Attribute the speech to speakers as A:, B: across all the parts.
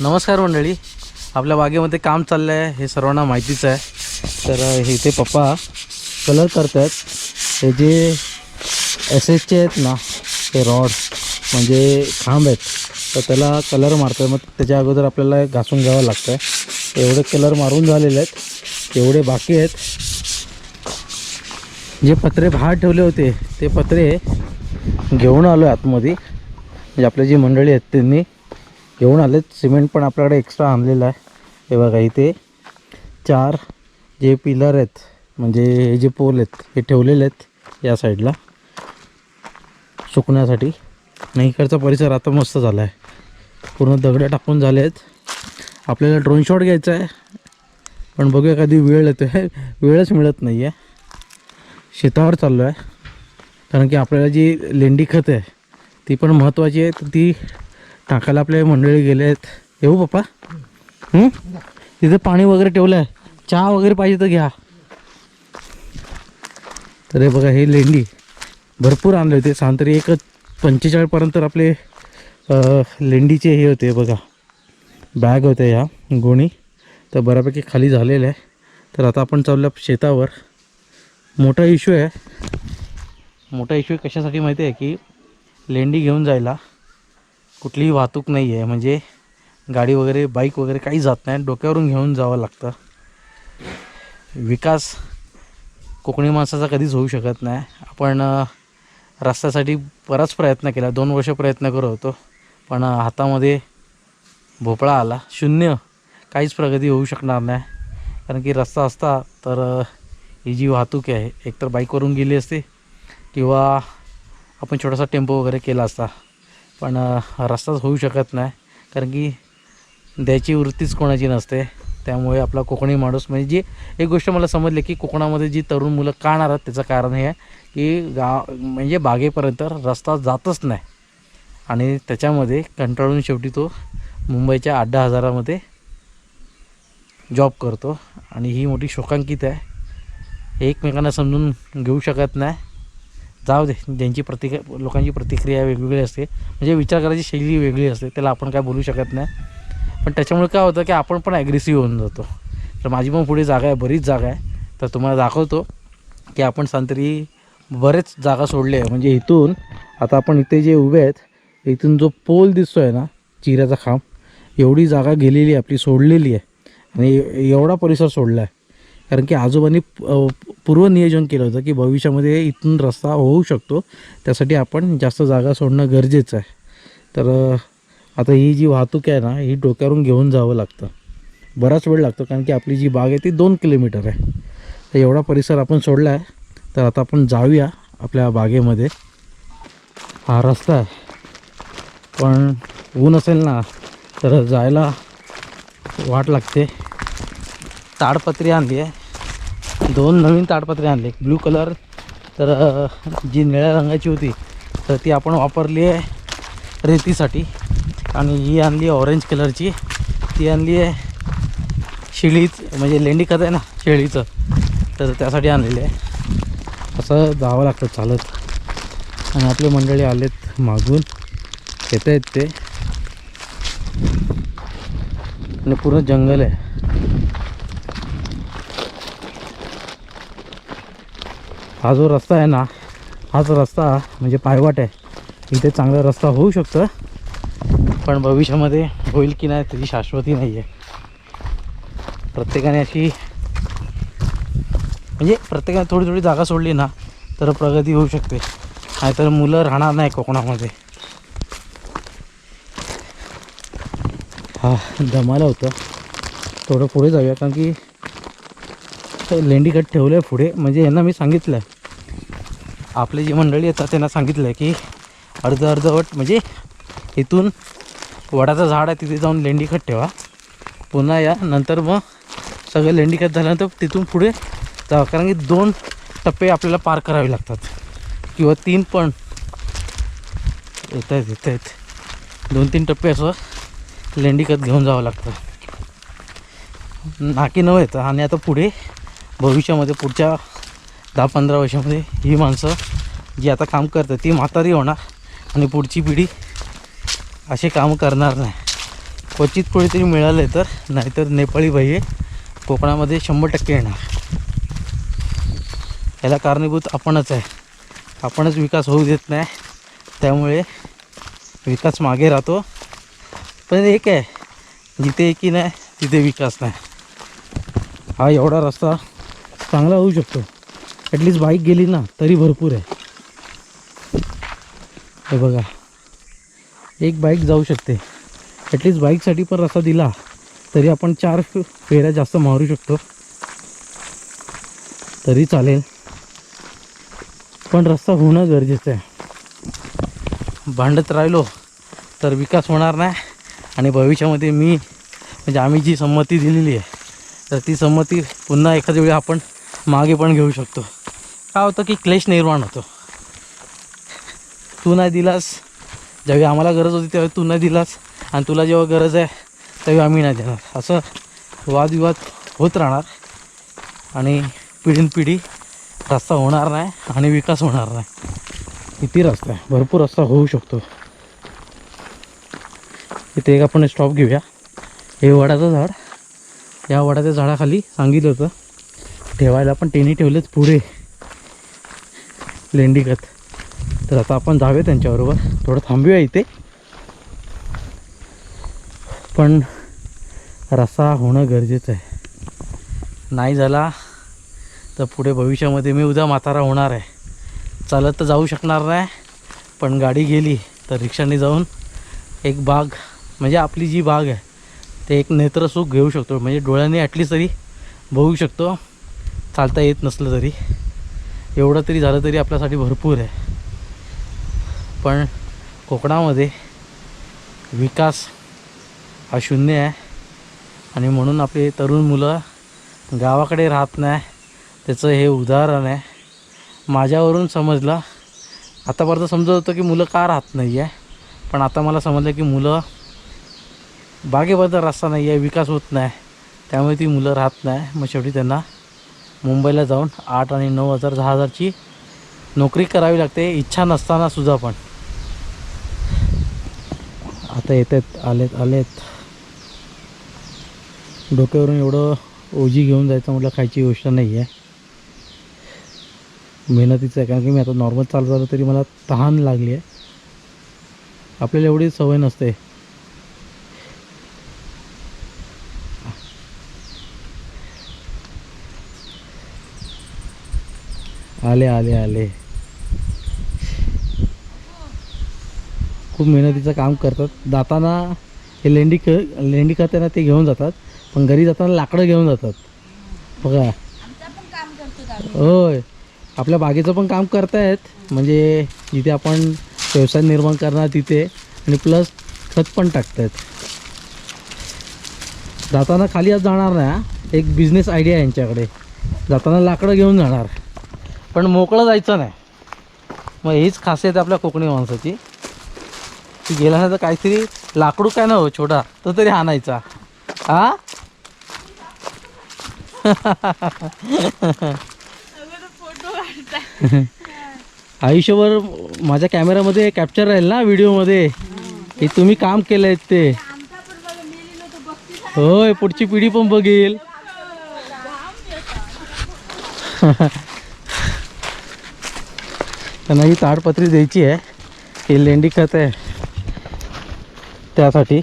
A: नमस्कार मंडळी. आपल्या बागेमध्ये काम चाललं आहे हे सर्वांना माहितीच आहे. तर हे इथे पप्पा कलर करत आहेत हे जे एस एसचे आहेत ना ते रॉड म्हणजे खांब आहेत तर त्याला कलर मारतो मग त्याच्या अगोदर आपल्याला घासून घ्यावं लागतं आहे एवढे कलर मारून झालेले आहेत एवढे बाकी आहेत. जे पत्रे बाहेर ठेवले होते ते पत्रे घेऊन आलो आतमध्ये. म्हणजे आपली जी मंडळी आहेत त्यांनी घेऊन आलेत सिमेंट पण आपल्याकडे एक्स्ट्रा आणलेलं आहे. हे बघा इथे चार जे पिलर आहेत म्हणजे हे जे पोल आहेत हे ठेवलेले आहेत या साईडला सुकण्यासाठी. आणि इकडचा परिसर आता मस्त झाला आहे पूर्ण दगडं टाकून झाले आहेत. आपल्याला ड्रोन शॉट घ्यायचा आहे. पण बघूया कधी वेळ येतो आहे वेळच मिळत नाही आहे शेतावर चाललो आहे कारण की आपल्याला जी लेंडी खत आहे ती पण महत्त्वाची आहे. तर ती टाकायला आपले मंडळी गेले आहेत. येऊ पप्पा. तिथं पाणी वगैरे ठेवलं आहे चहा वगैरे पाहिजे तर घ्या. तर हे बघा हे लेंडी भरपूर आणले होते. सांतरी एक पंचेचाळीसपर्यंत आपले लेंडीचे हे होते बघा. बॅग होत्या ह्या गोणी. तर बऱ्यापैकी खाली झालेलं आहे. तर आता आपण चाललो शेतावर. मोठा इश्यू आहे. मोठा इश्यू कशासाठी माहिती आहे की लेंडी घेऊन जायला कुठलीही वाहतूक नाही आहे. म्हणजे गाडी वगैरे बाईक वगैरे काही जात नाही. डोक्यावरून घेऊन जावं लागतं. विकास कोकणी माणसाचा कधीच होऊ शकत नाही. आपण रस्त्यासाठी बराच प्रयत्न केला. दोन वर्ष प्रयत्न करत होतो. पण हातामध्ये भोपळा आला. शून्य. काहीच प्रगती होऊ शकणार नाही. कारण की रस्ता असता तर ही जी वाहतूक आहे एकतर बाईकवरून गेली असते किंवा आपण छोटासा टेम्पो वगैरे केला असता. पण रस्ताच होऊ शकत नाही. कारण की द्यायची वृत्तीच कोणाची नसते. त्यामुळे आपला कोकणी माणूस म्हणजे जी एक गोष्ट मला समजली की कोकणामध्ये जी तरुण मुलं का आहेत त्याचं कारण हे आहे की गाव म्हणजे बागेपर्यंत रस्ता जातच नाही. आणि त्याच्यामध्ये कंटाळून शेवटी तो मुंबईच्या आठ दहा हजारामध्ये जॉब करतो. आणि ही मोठी शोकांकित आहे. एकमेकांना समजून घेऊ शकत नाही. जाऊ दे ज्यांची प्रतिक्रिया लोकांची प्रतिक्रिया वेगवेगळी असते. म्हणजे विचार करायची शैली वेगळी असते त्याला आपण काय बोलू शकत नाही. पण त्याच्यामुळे काय होतं की आपण पण ॲग्रेसिव्ह होऊन जातो. तर माझी पण पुढे जागा आहे बरीच जागा आहे. तर तुम्हाला दाखवतो की आपण सांतरी बरेच जागा सोडले आहे. म्हणजे इथून आता आपण इथे जे उभे आहेत इथून जो पोल दिसतो आहे ना चिऱ्याचा खांब एवढी जागा गेलेली आहे आपली सोडलेली आहे. आणि एवढा परिसर सोडला आहे. कारण की आजोबांनी पूर्वनियोजन पूर्व नियोजन केलं होतं की भविष्यामध्ये इथून रस्ता होऊ शकतो. त्यासाठी आपण जास्त जागा सोडणं गरजेचं आहे. तर आता ही जी वाहतूक आहे ना ही डोक्यावरून घेऊन जावं लागतं. बराच वेळ लागतो कारण की आपली जी बाग आहे ती दोन किलोमीटर आहे. तर एवढा परिसर आपण सोडला आहे. तर आता आपण जाऊया आपल्या बागेमध्ये. हा रस्ता आहे. पण ऊन असेल ना तर जायला वाट लागते. ताडपत्री आणली आहे. दोन नवीन ताडपत्रे आणले. ब्लू कलर तर जी निळ्या रंगाची होती तर ती आपण वापरली आहे रेतीसाठी. आणि ही आणली ऑरेंज कलरची. ती आणली आहे शेळीच म्हणजे लेंडी खत आहे ना शेळीचं. तर त्यासाठी आणलेली आहे. असं जावं लागतं चालत. आणि आपले मंडळी आलेत मागून. येत आहेत ते. आणि पूर्ण जंगल आहे. हा जो रस्ता आहे ना हाच रस्ता म्हणजे पायवाट आहे. इथे चांगला रस्ता होऊ शकतं पण भविष्यामध्ये होईल की नाही त्याची शाश्वती नाही आहे प्रत्येकाने अशी म्हणजे प्रत्येकाने थोडी थोडी जागा सोडली ना तर प्रगती होऊ शकते. नाहीतर मुलं राहणार नाही कोकणामध्ये. हा दमाला होतं. थोडं पुढे जाऊया कारण की लेंडी कट ठेवलं आहे पुढे. म्हणजे यांना मी सांगितलं आहे आपली जी मंडळी येतात त्यांना सांगितलं आहे की अर्ध अर्धवट म्हणजे इथून वडाचं झाड आहे तिथे जाऊन लेंडीखत ठेवा. पुन्हा या नंतर मग सगळं लेंडीखत झाल्यानंतर तिथून पुढे जा कारण की दोन टप्पे आपल्याला पार करावे लागतात. किंवा तीन पण. येत आहेत येत आहेत दोन तीन टप्पे असं लेंडीखत घेऊन जावं लागतं. नाकी नव येतं आणि आता पुढे भविष्यामध्ये पुढच्या दहा पंधरा वर्षामध्ये ही माणसं जी आता काम करतात ती म्हातारी होणार आणि पुढची पिढी असे काम करणार नाही. क्वचित कोणीतरी मिळाले तर नाहीतर नेपाळी बाई कोकणामध्ये शंभर टक्के येणार. याला कारणीभूत आपणच आहे. आपणच विकास होऊ देत नाही. त्यामुळे विकास मागे राहतो. पण एक आहे. जिथे की नाही तिथे विकास नाही. हा एवढा रस्ता चांगला होऊ शकतो. ॲटलिस्ट बाईक गेली ना तरी भरपूर आहे. हे बघा. एक बाईक जाऊ शकते. ॲटलिस्ट बाईकसाठी पण रस्ता दिला तरी आपण चार फेऱ्या जास्त मारू शकतो. तरी चालेल. पण रस्ता होणं गरजेचं आहे. भांडत राहिलो तर विकास होणार नाही. आणि भविष्यामध्ये मी म्हणजे आम्ही जी संमती दिलेली आहे तर ती संमती पुन्हा एखाद्या वेळी आपण मागे पण घेऊ शकतो. काय होतं की क्लेश निर्माण होतो. तू नाही दिलास ज्यावेळी आम्हाला गरज होती त्यावेळी तू नाही दिलास आणि तुला जेव्हा गरज आहे त्यावेळी आम्ही नाही देणार. असं वादविवाद होत राहणार आणि पिढीनपिढी रस्ता होणार नाही आणि विकास होणार नाही. किती रस्ता आहे? भरपूर रस्ता होऊ शकतो. इथे एक आपण स्टॉप घेऊया. हे वडाचं झाड. या वडाच्या झाडाखाली सांगितलं होतं ठेवायला पण टेनी ठेवलेच पुढे. लेंडीगत तर आता आपण जाऊया त्यांच्याबरोबर. थोडं थांबूया इथे. पण रस्सा होणं गरजेचं आहे. नाही झाला तर पुढे भविष्यामध्ये मी उद्या म्हातारा होणार आहे. चालत तर जाऊ शकणार नाही पण गाडी गेली तर रिक्षाने जाऊन एक बाग म्हणजे आपली जी बाग आहे ते एक नेत्रसुख घेऊ शकतो. म्हणजे डोळ्याने ॲटलीस्ट तरी बघू शकतो. चालता येत नसलं तरी. एवढं तरी झालं तरी आपल्यासाठी भरपूर आहे. पण कोकणामध्ये विकास हा शून्य आहे. आणि म्हणून आपली तरुण मुलं गावाकडे राहत नाही. त्याचं हे उदाहरण आहे. माझ्यावरून समजलं आतापर्यंत समजत होतं की मुलं का राहत नाही आहे पण आता मला समजलं की मुलं बागेबद्दल रस्ता नाही आहे विकास होत नाही. त्यामुळे ती मुलं राहत नाही. मग शेवटी त्यांना मुंबईला जाऊन आठ आणि नऊ हजार दहा हजारची नोकरी करावी लागते. इच्छा नसताना सुद्धा पण. आता येत आहेत आलेत आलेत. डोक्यावरून एवढं ओझी घेऊन जायचं म्हटलं खायची गोष्ट नाही आहे मेहनतीचं आहे. कारण की मी आता नॉर्मल चालत झालं तरी मला तहान लागली आहे आपल्याला एवढी सवय नसते. आले आले आले. खूप मेहनतीचं काम करतात. जाताना हे लेंडी क लेंडी करताना ते घेऊन जातात पण घरी जाताना लाकडं घेऊन जातात. बघा. होय. आपल्या बागेचं पण काम करतायत. म्हणजे जिथे आपण व्यवसाय निर्माण करणार तिथे. आणि प्लस खत पण टाकतायत जाताना खाली आज जाणार हा. एक बिझनेस आयडिया आहे यांच्याकडे. जाताना लाकडं घेऊन जाणार. पण मोकळं जायचं नाही. मग हीच खासियत आपल्या कोकणी माणसाची. की गेल्यानंतर काहीतरी लाकडू काय ना हो छोटा तो तरी आणायचा. हा आयुष्यभर माझ्या कॅमेरामध्ये कॅप्चर राहील ना व्हिडिओमध्ये? की तुम्ही काम केलंय ते. होय पुढची पिढी पण बघेल. त्यांना ही ताडपत्री द्यायची आहे. हे लेंडी खत आहे. त्यासाठी.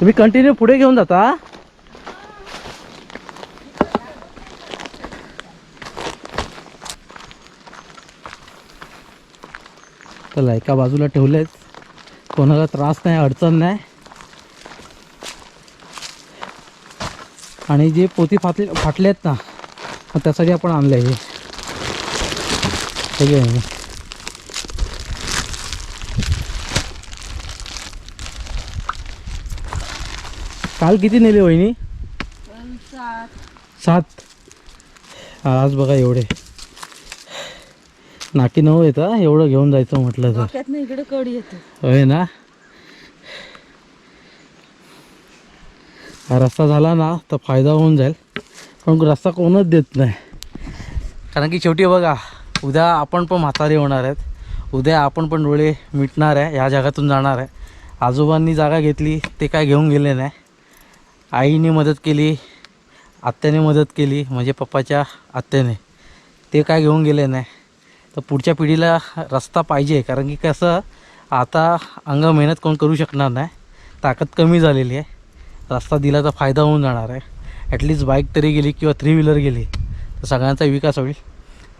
A: तुम्ही कंटिन्यू पुढे घेऊन जाता चला एका बाजूला ठेवलेच कोणाला त्रास नाही अडचण नाही. आणि जे पोती फाटले फाटले आहेत ना मग त्यासाठी आपण आणलं हे. सगळे. काल किती नेले वहिनी? सात. आज बघा एवढे. नाकी नऊ येतं एवढं घेऊन जायचं म्हटलं तर.
B: इकडे कडी येतो.
A: होय ना? हा रस्ता झाला ना तर फायदा होऊन जाईल. पण रस्ता कोणच देत नाही. कारण की शेवटी बघा उद्या आपण पण म्हातारे होणार आहेत. उद्या आपण पण डोळे मिटणार आहे ह्या जगातून जाणार आहे. आजोबांनी जागा घेतली ते काय घेऊन गेले नाही. आईने मदत केली आत्याने मदत केली म्हणजे पप्पाच्या आत्याने. ते काय घेऊन गेले नाही. तर पुढच्या पिढीला रस्ता पाहिजे कारण की कसं आता अंग मेहनत कोण करू शकणार नाही. ताकद कमी झालेली आहे. रस्ता दिला तर फायदा होऊन जाणार आहे. ॲटलिस्ट बाईक तरी गेली किंवा थ्री व्हीलर गेली तर सगळ्यांचा विकास होईल.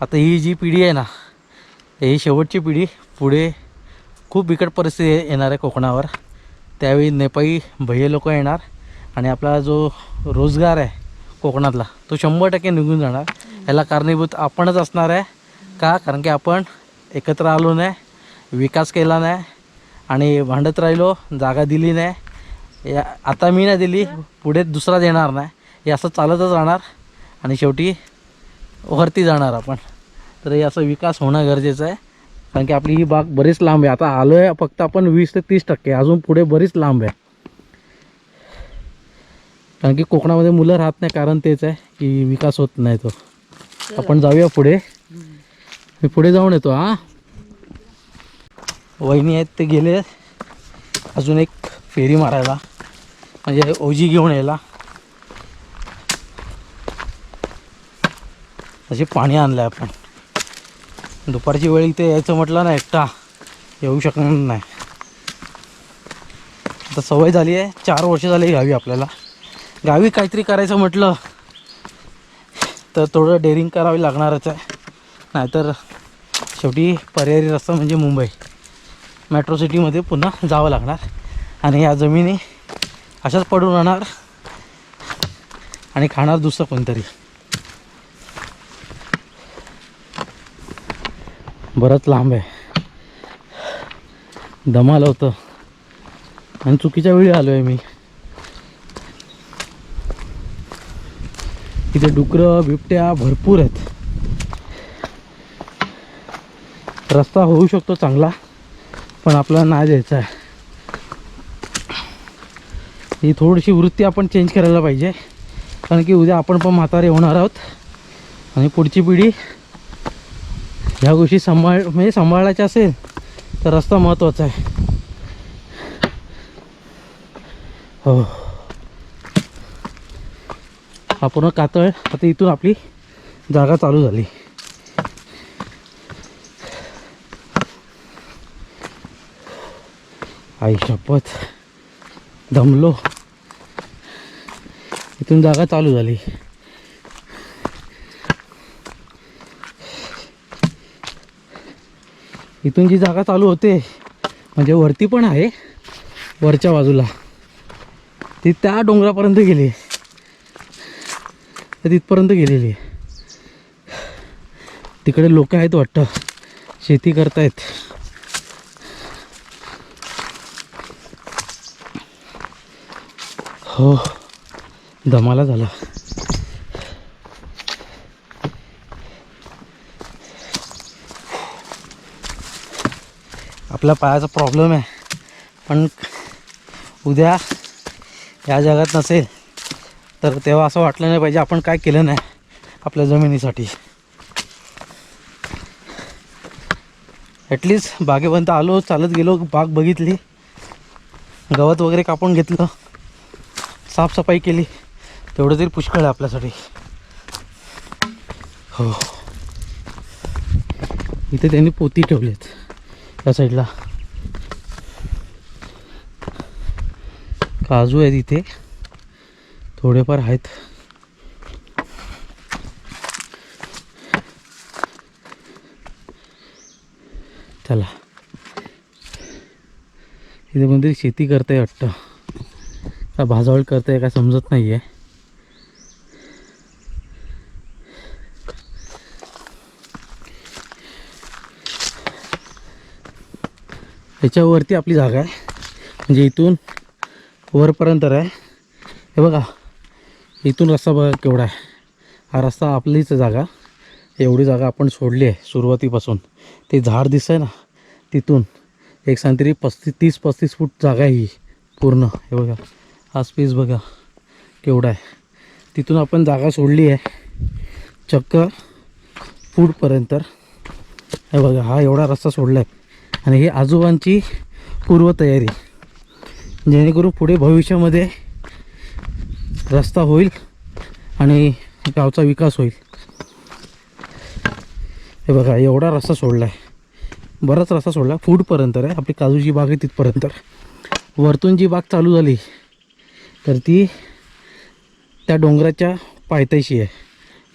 A: आता ही जी पिढी आहे ना ही शेवटची पिढी पुढे खूप बिकट परिस्थिती येणार आहे कोकणावर. त्यावेळी नेपाळी भैये लोक येणार आणि आपला जो रोजगार आहे कोकणातला तो शंभर टक्के निघून जाणार. याला कारणीभूत आपणच असणार आहे. का? कारण की आपण एकत्र आलो नाही विकास केला नाही आणि भांडत राहिलो जागा दिली नाही. या आता मी नाही दिली. पुढे दुसरा देणार नाही. हे असं चालतच राहणार. आणि शेवटी वरती जाणार आपण. तर हे असं विकास होणं गरजेचं आहे. कारण की आपली ही बाग बरीच लांब आहे. आता आलो आहे फक्त आपण वीस ते तीस टक्के. अजून पुढे बरीच लांब आहे. कारण की कोकणामध्ये मुलं राहत नाही. कारण तेच आहे की विकास होत नाही तो. आपण जाऊया पुढे. मी पुढे जाऊन येतो हां. वहिनी आहेत ते गेले. अजून एक फेरी मारायला. म्हणजे ओजी घेऊन यायला. असे पाणी आणलं आहे आपण. दुपारची वेळ इथे यायचं म्हटलं ना एकटा येऊ शकणार नाही. आता सवय झाली आहे चार वर्ष झाली गावी आपल्याला. गावी काहीतरी करायचं म्हटलं तर थोडं डेअरिंग करावी लागणारच आहे. नाहीतर शेवटी पर्यायी रस्ता म्हणजे मुंबई. मेट्रो सिटीमध्ये पुन्हा जावं लागणार. आणि या जमिनी अशाच पडून राहणार. आणि खाणार दुसरं कोणतरी. बरंच लांब आहे. दमाल होतं. आणि चुकीच्या वेळी आलो आहे मी. तिथे डुकरं बिबट्या भरपूर आहेत. रस्ता होऊ शकतो चांगला पण आपल्याला नाही द्यायचा आहे. ही थोडीशी वृत्ती आपण चेंज करायला पाहिजे. कारण की उद्या आपण पण म्हातारे होणार आहोत. आणि पुढची पिढी ह्या गोष्टी सांभाळ म्हणजे सांभाळायच्या असेल तर रस्ता महत्त्वाचा आहे. हो. हा पूर्ण कातळ आता इथून आपली जागा चालू झाली. आई शपथ. दमलो. इथून जागा चालू झाली. इथून जी जागा चालू होते म्हणजे वरती पण आहे वरच्या बाजूला. ती त्या डोंगरापर्यंत गेली. तर तिथपर्यंत गेलेली. आहे तिकडे लोक आहेत वाटतं. शेती करतायत. हो. धमाला झाला. आपल्या पायाचा प्रॉब्लेम आहे. पण उद्या या जगात नसेल तर तेव्हा असं वाटलं नाही पाहिजे आपण काय केलं नाही आपल्या जमिनीसाठी. ॲटलिस्ट बागेपर्यंत आलो चालत गेलो बाग बघितली. गवत वगैरे कापून घेतलं. साफसफाई केली. तेवढं तरी पुष्कळ आहे आपल्यासाठी. हो. इथे त्यांनी पोती ठेवलेत त्या साईडला. काजू आहेत इथे थोडेफार आहेत. चला. इथे कोणतरी शेती करते वाटतं. का भाजावळ करते काय समजत नाही आहे याच्यावरती आपली जागा आहे. म्हणजे इथून वरपर्यंत आहे. हे बघा इथून रस्ता बघा केवढा आहे. हा रस्ता आपलीच जागा. एवढी जागा आपण सोडली आहे सुरुवातीपासून. ते झाड दिसतंय ना तिथून. एक सांगतरी पस्तीस तीस पस्तीस फूट जागा आहे ही पूर्ण. हे बघा हा स्पेस बघा केवढा आहे. तिथून आपण जागा सोडली आहे चक्क फूटपर्यंत. हे बघा हा एवढा रस्ता सोडला आहे आणि ही आजोबांची पूर्वतयारी. जेणेकरून पुढे भविष्यामध्ये रस्ता होईल आणि गावचा विकास होईल. हे बघा एवढा रस्ता सोडला आहे बराच रस्ता सोडला फूडपर्यंत आहे आपली काजूची बाग आहे तिथपर्यंत. वरतून जी बाग चालू झाली तर ती त्या डोंगराच्या पायथ्याशी आहे.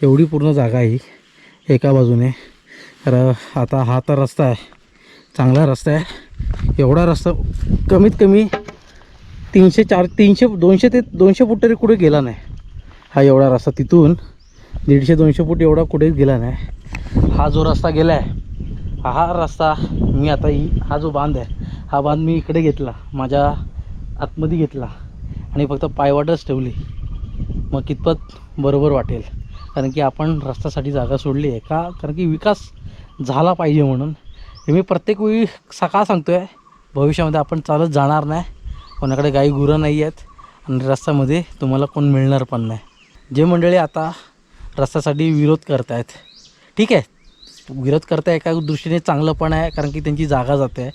A: एवढी पूर्ण जागा आहे एका बाजूने. तर आता हा तर रस्ता आहे. चांगला रस्ता आहे. एवढा रस्ता कमीत कमी तीनशे चार तीनशे दोनशे ते दोनशे फूट तरी कुठे गेला नाही. हा एवढा रस्ता तिथून दीडशे दोनशे फूट एवढा कुठेच गेला नाही. हा जो रस्ता गेला आहे हा रस्ता मी आता ही हा जो बांध आहे हा बांध मी इकडे घेतला माझ्या आतमध्ये घेतला आणि फक्त पायवाटच ठेवली. मग कितपत बरोबर वाटेल? कारण की आपण रस्त्यासाठी जागा सोडली आहे का? कारण की विकास झाला पाहिजे म्हणून. हे मी प्रत्येक वेळी सकाळ सांगतो आहे भविष्यामध्ये आपण चालत जाणार नाही कोणाकडे गाई गुरं नाही आहेत आणि रस्त्यामध्ये तुम्हाला कोण मिळणार पण नाही. जे मंडळी आता रस्त्यासाठी विरोध करत आहेत ठीक आहे विरोध करता एका दृष्टीने चांगलं पण आहे कारण की त्यांची जागा जाते आहे.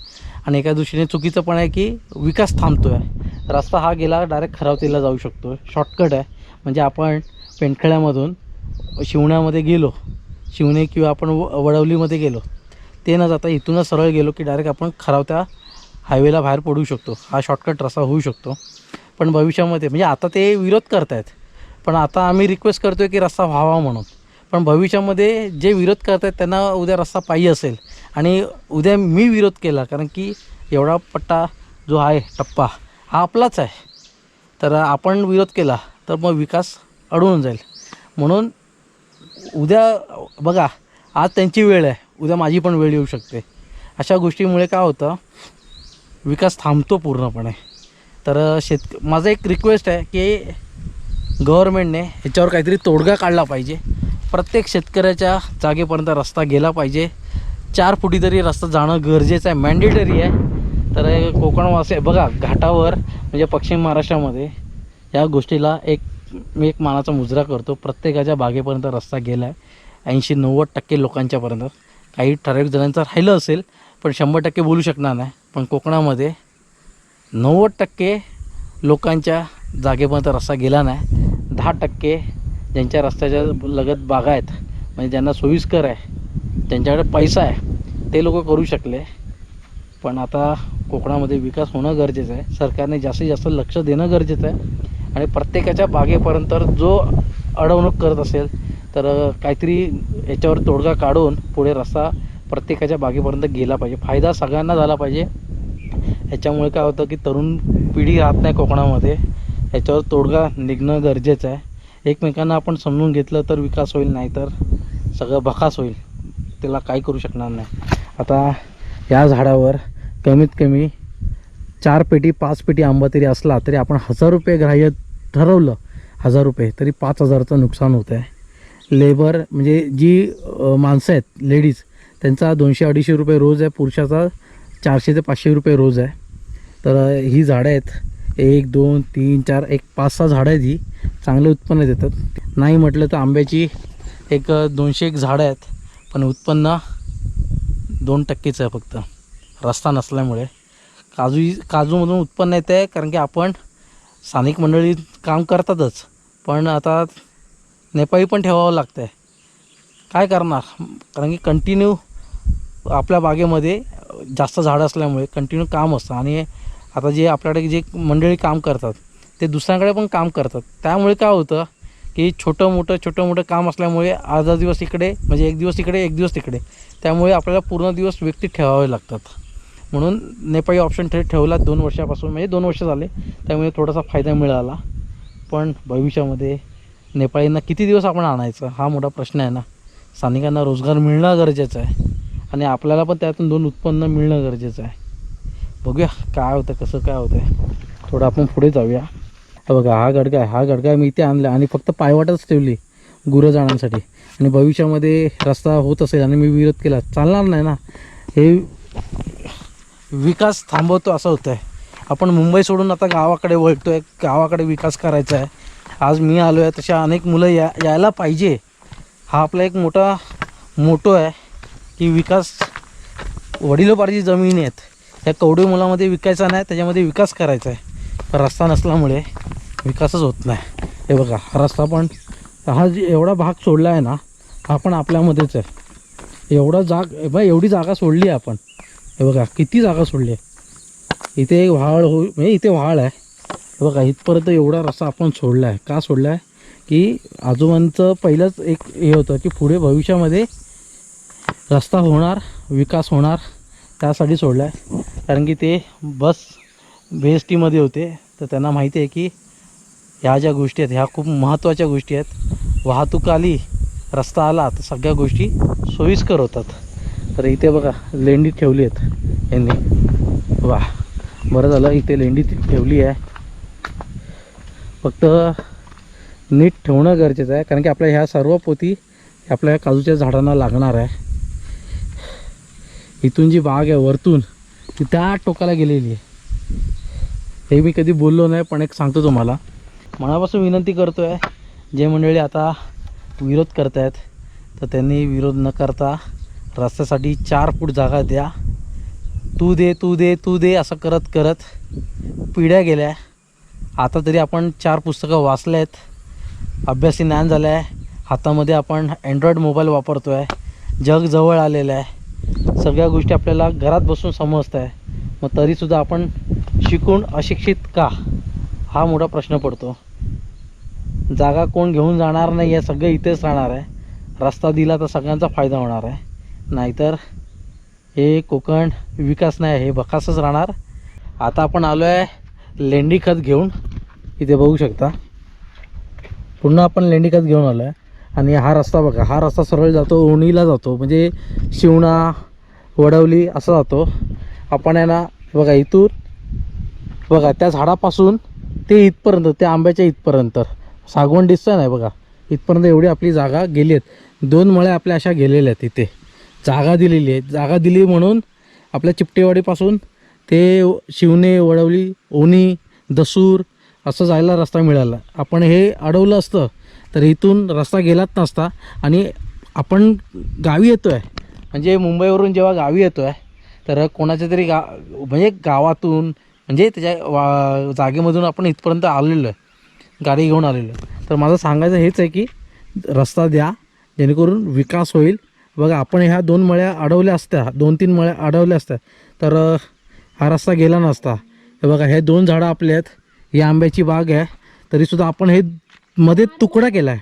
A: आणि एका दृष्टीने चुकीचं पण आहे की विकास थांबतो आहे रस्ता हा गेला डायरेक्ट खरावतीला जाऊ शकतो शॉर्टकट आहे. म्हणजे आपण पेंटखळ्यामधून शिवण्यामध्ये गेलो. शिवणे किंवा आपण व वडवलीमध्ये गेलो. ते न जाता इथूनच सरळ गेलो की डायरेक्ट आपण खरावत्या हायवेला बाहेर पडू शकतो. हा शॉर्टकट रस्ता होऊ शकतो. पण भविष्यामध्ये म्हणजे आता ते विरोध करत आहेत पण आता आम्ही रिक्वेस्ट करतो आहे की रस्ता व्हावा म्हणून. पण भविष्यामध्ये जे विरोध करत आहेत त्यांना उद्या रस्ता पाहिजे असेल. आणि उद्या मी विरोध केला कारण की एवढा पट्टा जो आहे टप्पा हा आपलाच आहे. तर आपण विरोध केला तर मग विकास अडवून जाईल. म्हणून उद्या बघा आज त्यांची वेळ आहे. उद्या माझी पण वेळ येऊ शकते. अशा गोष्टीमुळे काय होतं विकास थांबतो पूर्णपणे. तर शेत माझं एक रिक्वेस्ट आहे की गव्हर्मेंटने ह्याच्यावर काहीतरी तोडगा काढला पाहिजे. प्रत्येक शेतकऱ्याच्या जागेपर्यंत रस्ता गेला पाहिजे. चार फुटी तरी रस्ता जाणं गरजेचं आहे मॅन्डेटरी आहे. तर कोकणवासी बघा घाटावर म्हणजे पश्चिम महाराष्ट्रामध्ये या गोष्टीला एक मी एक मानाचा मुजरा करतो. प्रत्येकाच्या बागेपर्यंत रस्ता गेला आहे ऐंशी नव्वद टक्के लोकांच्यापर्यंत. काही ठराविक जणांचं राहिलं असेल पण शंभर टक्के बोलू शकणार नाही. पण कोकणामध्ये नव्वद टक्के लोकांच्या जागेपर्यंत रस्ता गेला नाही. दहा टक्के ज्यांच्या रस्त्याच्या लगत बागा आहेत म्हणजे ज्यांना सोयीस्कर आहे ज्यांच्याकडे पैसा आहे ते लोक करू शकले. पण आता कोकणामध्ये विकास होणं गरजेचं आहे. सरकारने जास्तीत जास्त लक्ष देणं गरजेचं आहे. आणि प्रत्येकाच्या बागेपर्यंत जो अडवणूक करत असेल तर काहीतरी याच्यावर तोडगा काढून पुढे रस्ता प्रत्येकाच्या बागेपर्यंत गेला पाहिजे. फायदा सगळ्यांना झाला पाहिजे. ह्याच्यामुळे काय होतं की तरुण पिढी राहत नाही कोकणामध्ये. याच्यावर तोडगा निघणं गरजेचं आहे. एकमेकांना आपण समजून घेतलं तर विकास होईल नाही तर सगळं भकास होईल. त्याला काही करू शकणार नाही. आता या झाडावर कमीत कमी चार पेटी पाच पेटी आंबा तरी असला तरी आपण हजार रुपये ग्राह्य ठरवलं हजार रुपये तरी पाच हजाराचं नुकसान होतं आहे लेबर म्हणजे जी माणसं आहेत लेडीज त्यांचा दोनशे अडीचशे रुपये रोज आहे पुरुषाचा चारशे ते पाचशे रुपये रोज आहे. तर ही झाडं आहेत. एक दोन तीन चार एक पाच सहा झाडं आहेत ही. चांगले उत्पन्न देतात. नाही म्हटलं तर आंब्याची एक दोनशे एक झाडं आहेत. पण उत्पन्न दोन टक्केचं आहे फक्त. रस्ता नसल्यामुळे. काजू काजूमधून उत्पन्न येतं आहे कारण की आपण स्थानिक मंडळी काम करतातच. पण आता नेपाळी पण ठेवावं लागतं आहे काय करणार? कारण की कंटिन्यू आपल्या बागेमध्ये जास्त झाडं असल्यामुळे कंटिन्यू काम असतं. आणि आता जे आपल्याकडे जे मंडळी काम करतात ते दुसऱ्यांकडे पण काम करतात. त्यामुळे काय होतं की छोटं मोठं छोटं मोठं काम असल्यामुळे अर्धा दिवस इकडे म्हणजे एक दिवस इकडे एक दिवस तिकडे. त्यामुळे आपल्याला पूर्ण दिवस व्यक्ती ठेवावे लागतात. म्हणून नेपाळी ऑप्शन ठे ठेवला दोन वर्षापासून. म्हणजे दोन वर्ष झाले त्यामुळे थोडासा फायदा मिळाला. पण भविष्यामध्ये नेपाळींना किती दिवस आपण आणायचं? हा मोठा प्रश्न आहे ना. स्थानिकांना रोजगार मिळणं गरजेचं आहे. आणि आपल्याला पण त्यातून दोन उत्पन्न मिळणं गरजेचं आहे. बघूया काय होतं कसं काय होतं आहे थोडं आपण पुढे जाऊया. बघा हा गडका आहे हा गडका मी इथे आणला आणि फक्त पायवाटच ठेवली गुरं जाण्यासाठी आणि भविष्यामध्ये रस्ता होत असेल आणि मी विरोध केला चालणार नाही ना. हे विकास थांबवतो असं होतं आहे आपण मुंबई सोडून आता गावाकडे वळतो आहे गावाकडे विकास करायचा आहे. आज मी आलो आहे तशा अनेक मुलं या यायला पाहिजे. हा आपला एक मोठा मोटो आहे की विकास वडिलोपारची जमीन आहेत. या कवडे मुलामध्ये विकायचा नाही त्याच्यामध्ये विकास करायचा आहे. पण रस्ता नसल्यामुळे विकासच होत नाही. हे बघा हा रस्ता पण हा जे एवढा भाग सोडला आहे ना हा पण आपल्यामध्येच आहे. एवढा जाग बा एवढी जागा सोडली आहे आपण. हे बघा किती जागा सोडली आहे. इथे एक व्हाळ हो म्हणजे इथे व्हाळ आहे. बघा इथपर्यंत एवढा रस्ता आपण सोडला आहे. का सोडला आहे? की आजोबांचं पहिलंच एक हे होतं की पुढे भविष्यामध्ये रस्ता होणार विकास होणार त्यासाठी सोडला आहे. कारण की ते बस बी एस टीमध्ये होते. तर त्यांना माहिती आहे की ह्या ज्या गोष्टी आहेत ह्या खूप महत्त्वाच्या गोष्टी आहेत. वाहतूक आली रस्ता आला तर सगळ्या गोष्टी सोयीस्कर होतात. तर इथे बघा लेंडी ठेवली आहेत यांनी. वा बरं झालं इथे लेंडी ठेवली आहे. फक्त नीट ठेवणं गरजेचं आहे कारण की आपल्या ह्या सर्व पोती आपल्या काजूच्या झाडांना लागणार आहे. इथून जी बाग आहे वरतून ती त्या टोकाला गेलेली आहे. हे मी कधी बोललो नाही पण एक सांगतो तुम्हाला. मनापासून विनंती करतो आहे जे मंडळी आता विरोध करत आहेत तर त्यांनी विरोध न करता रस्त्यासाठी चार फूट जागा द्या. तू दे तू दे तू दे असं करत करत पिढ्या गेल्या. आता तरी आपण चार पुस्तकं वाचले आहेत. अभ्यासी ज्ञान झालं आहे हातामध्ये आपण अँड्रॉईड मोबाईल वापरतो आहे जग जवळ आलेलं आहे. सगळ्या गोष्टी आपल्याला घरात बसून समजत आहे मग तरीसुद्धा आपण शिकून अशिक्षित का? हा मोठा प्रश्न पडतो. जागा कोण घेऊन जाणार नाही आहे सगळं इथेच राहणार आहे. रस्ता दिला तर सगळ्यांचा फायदा होणार आहे. नाहीतर हे कोकण विकास नाही हे बकासच राहणार. आता आपण आलो आहे लेंडी खत घेऊन इथे बघू शकता. पुन्हा आपण लेंडी खत घेऊन आलो आहे आणि हा रस्ता बघा हा रस्ता सरळ जातो ओणीला जातो. म्हणजे शिवणा वडवली असा जातो. आपण यांना बघा इथून बघा त्या झाडापासून ते इथपर्यंत त्या आंब्याच्या इथपर्यंत. सागवण दिसतं नाही बघा. इथपर्यंत एवढी आपली जागा गेली आहेत. दोन मळ्या आपल्या अशा गेलेल्या आहेत इथे. जागा दिलेली आहे. जागा दिली म्हणून आपल्या चिपटेवाडीपासून ते शिवणे वडवली ओणी दसूर असं जायला रस्ता मिळाला. आपण हे अडवलं असतं तर इथून रस्ता गेलाच नसता. आणि आपण गावी येतो आहे म्हणजे मुंबईवरून जेव्हा गावी येतो आहे तर कोणाच्या तरी गा म्हणजे गावातून म्हणजे त्याच्या वा जागेमधून आपण इथपर्यंत आलेलो आहे. गाडी घेऊन आलेलो आहे. तर माझं सांगायचं हेच आहे की रस्ता द्या जेणेकरून विकास होईल. बघा आपण ह्या दोन मळ्या अडवल्या असत्या दोन तीन मळ्या अडवल्या असत्या. तर हा रस्ता गेला नसता. हे बघा हे दोन झाडं आपले आहेत. ही आंब्याची बाग आहे. तरीसुद्धा आपण हे मध्ये तुकडा केला आहे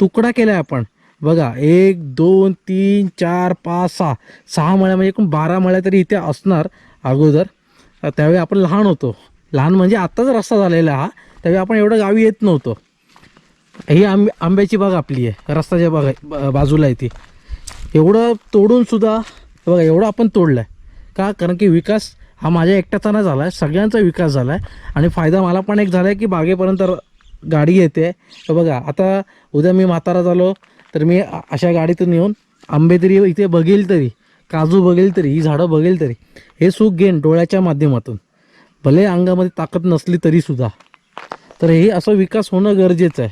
A: तुकडा केला आहे आपण. बघा एक दोन तीन चार पाच सहा. सहा मळ्या म्हणजे एकूण बारा मळ्या तरी इथे असणार अगोदर. त्यावेळी आपण लहान होतो. लहान म्हणजे आत्ताच रस्ता झालेला हा. त्यावेळी आपण एवढं गावी येत नव्हतो. ही आंब आंब्याची बाग आपली आहे. रस्त्याच्या बाग आहे बाजूला आहे ती. एवढं तोडूनसुद्धा बघा एवढं आपण तोडलं आहे का? कारण की विकास हा माझ्या एकट्याचा नाही झाला आहे सगळ्यांचा विकास झाला आहे आणि फायदा मला पण एक झाला आहे की बागेपर्यंत गाडी येते. तर बघा आता उद्या मी म्हातारा झालो तर मी अशा गाडीतून येऊन आंबे तरी इथे बघेल तरी काजू बघेल तरी ही झाडं बघेल तरी हे सुख घेईन डोळ्याच्या माध्यमातून. भले अंगामध्ये ताकद नसली तरीसुद्धा तर हे असं विकास होणं गरजेचं आहे.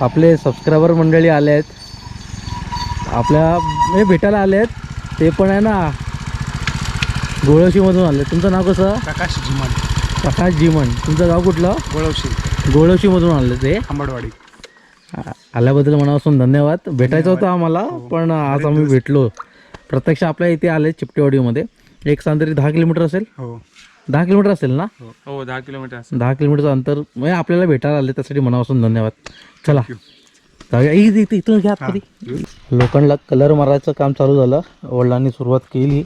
A: आपले सबस्क्रायबर मंडळी आले आहेत आपल्या हे भेटायला आले आहेत ते पण आहे ना. गोळवशीमधून आले. तुमचं नाव कसं?
B: प्रकाश जिमन.
A: प्रकाश जीवन तुमचं गाव कुठलं?
B: गोळवशी.
A: गोळवशीमधून आले ते.
B: आंबडवाडी.
A: आल्याबद्दल मनापासून धन्यवाद. भेटायचं होतं आम्हाला पण आज आम्ही भेटलो. प्रत्यक्ष आपल्या इथे आले चिपटेवाडीमध्ये एक स्थान तरी दहा किलोमीटर असेल?
B: हो.
A: दहा किलोमीटर असेल ना?
B: हो. दहा किलोमीटर असेल.
A: दहा किलोमीटरचं अंतर म्हणजे आपल्याला भेटायला आले त्यासाठी मनापासून धन्यवाद. चला. जाऊया. इ- इथं- इथून घ्या. लोखंडला कलर मारायचं काम चालू झालं. वडिलांनी सुरुवात केली.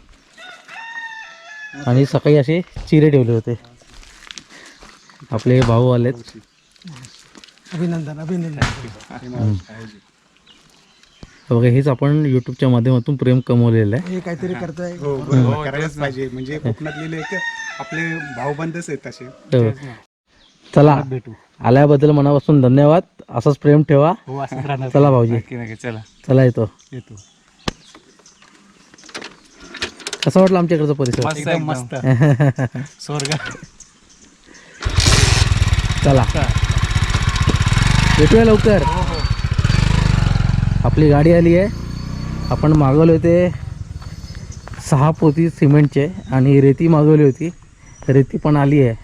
A: आणि सकाळी असे चिरे ठेवले होते. आपले भाऊ आलेत.
B: अभिनंदन अभिनंदन.
A: बघा हेच आपण युट्यूबच्या माध्यमातून प्रेम कमवलेलं आहे.
B: हे काहीतरी करतोय. हो बरोबर करायलाच पाहिजे. म्हणजे कोकणातले आपले भाऊबंधच आहेत तसे
A: हो. चला
B: भेटू.
A: आल्याबद्दल मनापासून धन्यवाद. असंच प्रेम ठेवा.
B: हो
A: चला भाऊजी.
B: चला.
A: चला येतो.
B: येतो.
A: कसं वाटलं आमच्या इकडचा परिसर
B: एकदम मस्त. स्वर्ग.
A: चला. भेटूया लवकर. आपली गाडी आली आहे. आपण मागवले होते सहा पोती सिमेंटचे आणि रेती मागवली होती. रेती पण आली आहे.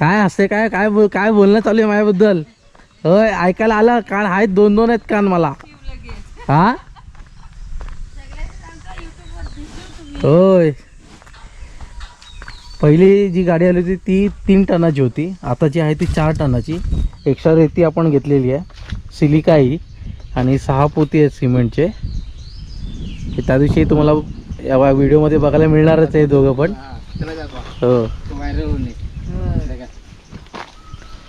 A: काय असते काय काय बोल काय बोलणं चालू आहे माझ्याबद्दल? होय ऐकायला आलं. कान आहेत दोन दोन आहेत कान मला. हा? होय पहिली जी गाडी आली होती ती तीन टनाची होती. आता जी आहे ती चार टनाची. एक्स्ट्रा रेती आपण घेतलेली आहे. सिलिका ही आणि सहा पोती आहेत सिमेंटचे. त्या दिवशी तुम्हाला या व्हिडिओमध्ये बघायला मिळणारच आहे दोघं पण. हो